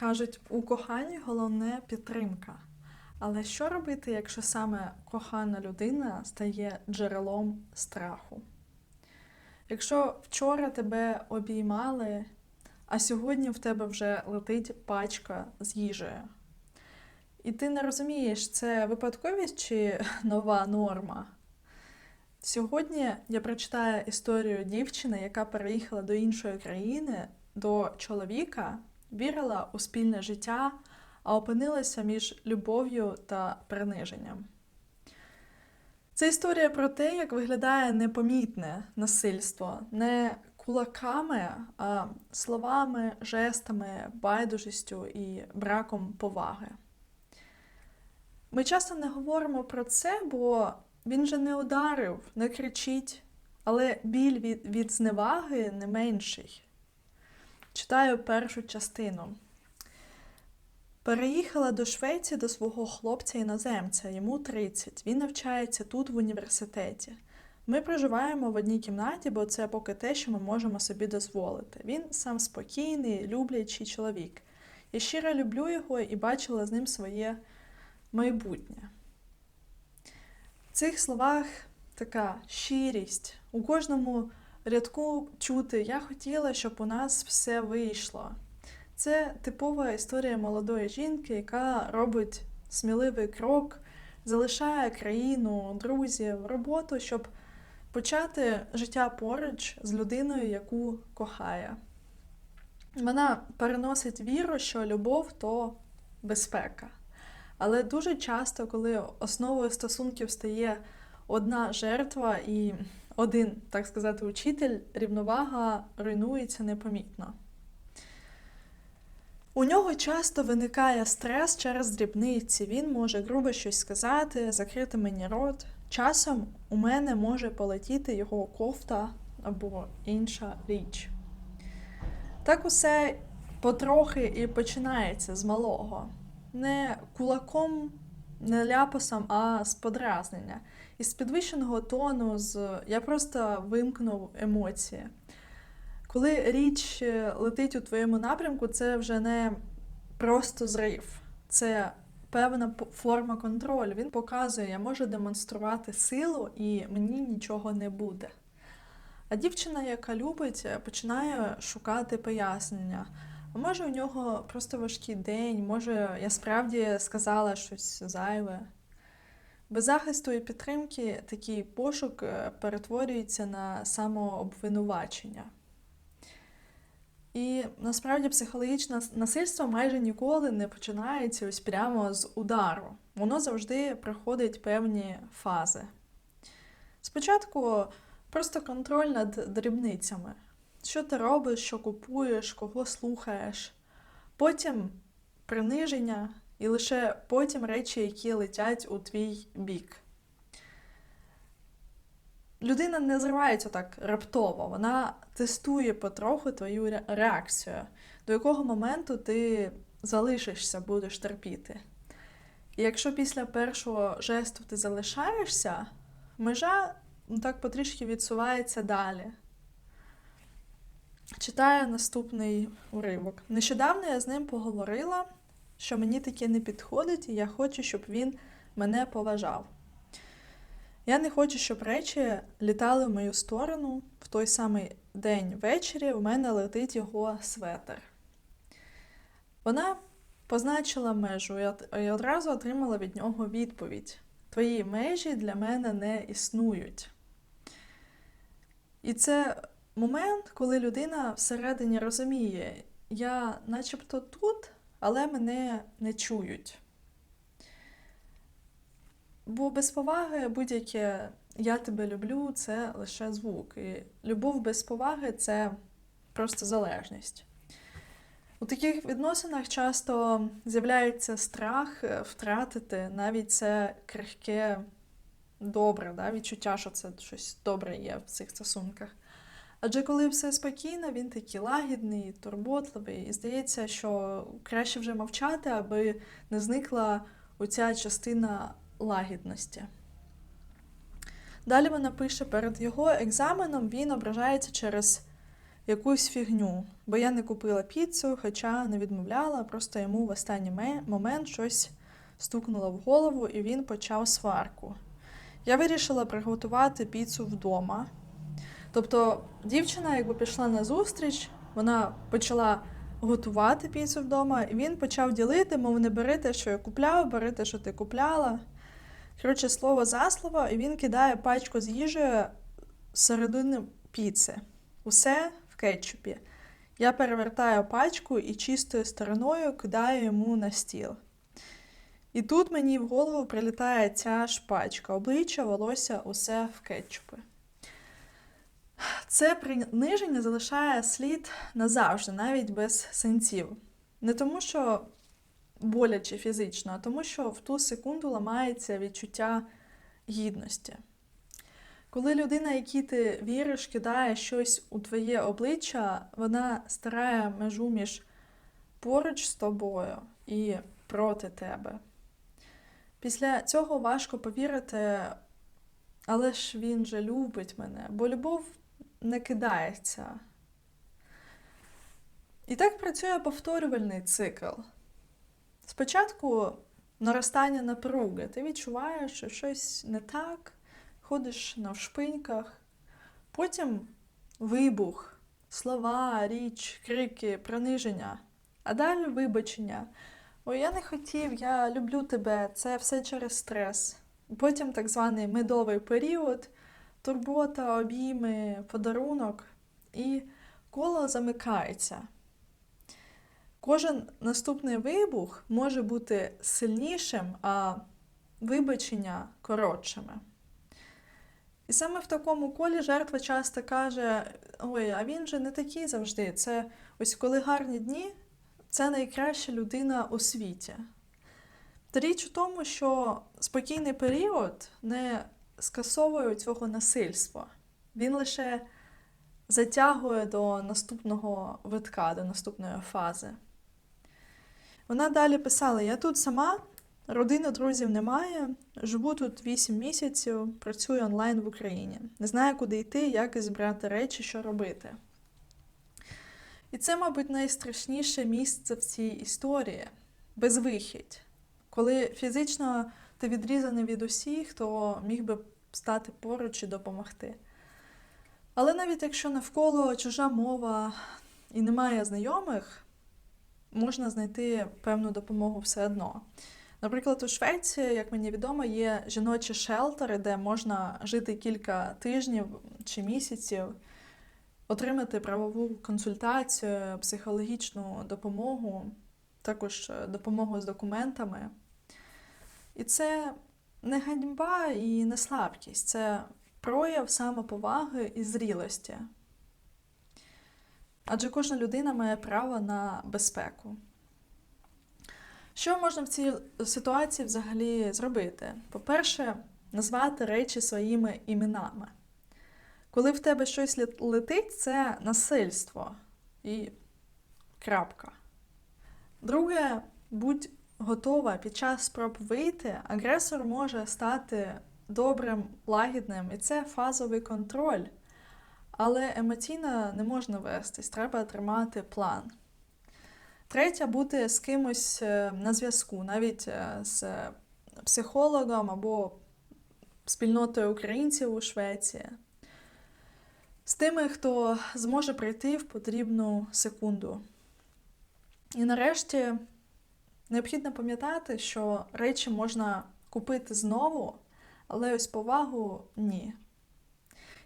Кажуть, у коханні головне підтримка. Але що робити, якщо саме кохана людина стає джерелом страху? Якщо вчора тебе обіймали, а сьогодні в тебе вже летить пачка з їжею, і ти не розумієш, це випадковість чи нова норма. Сьогодні я прочитаю історію дівчини, яка переїхала до іншої країни, до чоловіка, вірила у спільне життя, а опинилася між любов'ю та приниженням. Це історія про те, як виглядає непомітне насильство, не кулаками, а словами, жестами, байдужістю і браком поваги. Ми часто не говоримо про це, бо він же не ударив, не кричить, але біль від, від зневаги не менший. Читаю першу частину. Переїхала до Швеції до свого хлопця іноземця, йому 30. Він навчається тут в університеті. Ми проживаємо в одній кімнаті, бо це поки те, що ми можемо собі дозволити. Він сам спокійний, люблячий чоловік. Я щиро люблю його і бачила з ним своє майбутнє. В цих словах така щирість. У кожному рядку чути я хотіла, щоб у нас все вийшло. Це типова історія молодої жінки, яка робить сміливий крок, залишає країну, друзів, роботу, щоб почати життя поруч з людиною, яку кохає. Вона переносить віру, що любов то безпека. Але дуже часто, коли основою стосунків стає одна жертва і один, так сказати, учитель, рівновага руйнується непомітно. У нього часто виникає стрес через дрібниці. Він може грубо щось сказати, закрити мені рот. Часом у мене може полетіти його кофта або інша річ. Так усе потрохи і починається з малого. Не кулаком, не ляпасом, а з подразнення. Із підвищеного тону, з я просто вимкнув емоції. Коли річ летить у твоєму напрямку, це вже не просто зрив, це певна форма контролю. Він показує, я можу демонструвати силу і мені нічого не буде. А дівчина, яка любить, починає шукати пояснення. А може, у нього просто важкий день, може, я справді сказала щось зайве. Без захисту і підтримки такий пошук перетворюється на самообвинувачення. І насправді психологічне насильство майже ніколи не починається ось прямо з удару. Воно завжди проходить певні фази. Спочатку просто контроль над дрібницями. Що ти робиш, що купуєш, кого слухаєш. Потім приниження і лише потім речі, які летять у твій бік. Людина не зривається так раптово, вона тестує потроху твою реакцію, до якого моменту ти залишишся, будеш терпіти. І якщо після першого жесту ти залишаєшся, межа ну, так потрішки відсувається далі. Читаю наступний уривок. Нещодавно я з ним поговорила, що мені таке не підходить, і я хочу, щоб він мене поважав. Я не хочу, щоб речі літали в мою сторону. В той самий день ввечері у мене летить його светер. Вона позначила межу і одразу отримала від нього відповідь: Твої межі для мене не існують. І це момент, коли людина всередині розуміє, я начебто тут, але мене не чують. Бо без поваги будь-яке я тебе люблю це лише звук. І любов без поваги це просто залежність. У таких відносинах часто з'являється страх втратити навіть це крихке добре, да? відчуття, що це щось добре є в цих стосунках. Адже коли все спокійно, він такий лагідний, турботливий, і здається, що краще вже мовчати, аби не зникла оця частина лагідності. Далі вона пише: перед його екзаменом він ображається через якусь фігню, бо я не купила піцу, хоча не відмовляла, просто йому в останній ме- момент щось стукнуло в голову і він почав сварку. Я вирішила приготувати піцу вдома. Тобто дівчина, якби пішла на зустріч, вона почала готувати піцу вдома, і він почав ділити, мов не бери те, що я купляв, бери те, що ти купляла. Коротше, слово за слово, і він кидає пачку з їжею середини піци. Усе в кетчупі. Я перевертаю пачку і чистою стороною кидаю йому на стіл. І тут мені в голову прилітає ця ж пачка, обличчя, волосся, усе в кетчупі. Це приниження залишає слід назавжди, навіть без синців. Не тому, що боляче фізично, а тому, що в ту секунду ламається відчуття гідності. Коли людина, якій ти віриш, кидає щось у твоє обличчя, вона старає межу між поруч з тобою і проти тебе. Після цього важко повірити, але ж він же любить мене, бо любов не кидається. І так працює повторювальний цикл. Спочатку наростання напруги, ти відчуваєш, що щось не так, ходиш навшпиньках, потім вибух, слова, річ, крики, приниження, а далі вибачення. Ой, я не хотів, я люблю тебе, це все через стрес. Потім так званий медовий період, турбота, обійми, подарунок, і коло замикається. Кожен наступний вибух може бути сильнішим, а вибачення коротшими. І саме в такому колі жертва часто каже: Ой, а він же не такий завжди. Це ось коли гарні дні, це найкраща людина у світі. Та річ у тому, що спокійний період не скасовує цього насильства. Він лише затягує до наступного витка, до наступної фази. Вона далі писала: Я тут сама, родини, друзів немає, живу тут 8 місяців, працюю онлайн в Україні. Не знаю, куди йти, як збирати речі, що робити. І це, мабуть, найстрашніше місце в цій історії безвихідь. Коли фізично ти відрізаний від усіх, хто міг би стати поруч і допомогти. Але навіть якщо навколо чужа мова і немає знайомих, можна знайти певну допомогу все одно. Наприклад, у Швеції, як мені відомо, є жіночі шелтери, де можна жити кілька тижнів чи місяців, отримати правову консультацію, психологічну допомогу, також допомогу з документами. І це не ганьба і не слабкість, це прояв самоповаги і зрілості. Адже кожна людина має право на безпеку. Що можна в цій ситуації взагалі зробити? По-перше, назвати речі своїми іменами. Коли в тебе щось летить, це насильство і крапка. Друге, будь готова під час спроб вийти, агресор може стати добрим, лагідним, і це фазовий контроль. Але емоційно не можна вестись, треба тримати план. Третє бути з кимось е, на зв'язку, навіть е, з психологом або спільнотою українців у Швеції, з тими, хто зможе прийти в потрібну секунду. І нарешті необхідно пам'ятати, що речі можна купити знову, але ось повагу ні.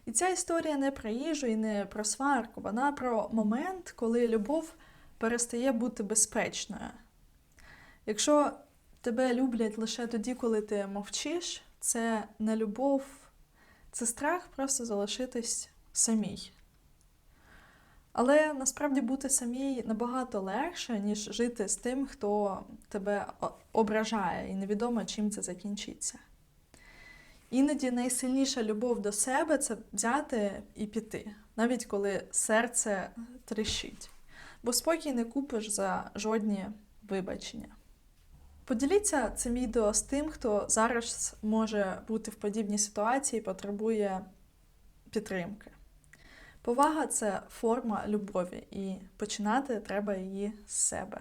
І ця історія не про їжу і не про сварку, вона про момент, коли любов перестає бути безпечною. Якщо тебе люблять лише тоді, коли ти мовчиш, це не любов, це страх просто залишитись самій. Але насправді бути самій набагато легше, ніж жити з тим, хто тебе ображає, і невідомо, чим це закінчиться. Іноді найсильніша любов до себе це взяти і піти, навіть коли серце тріщить. Бо спокій не купиш за жодні вибачення. Поділіться цим відео з тим, хто зараз може бути в подібній ситуації і потребує підтримки. Повага це форма любові, і починати треба її з себе.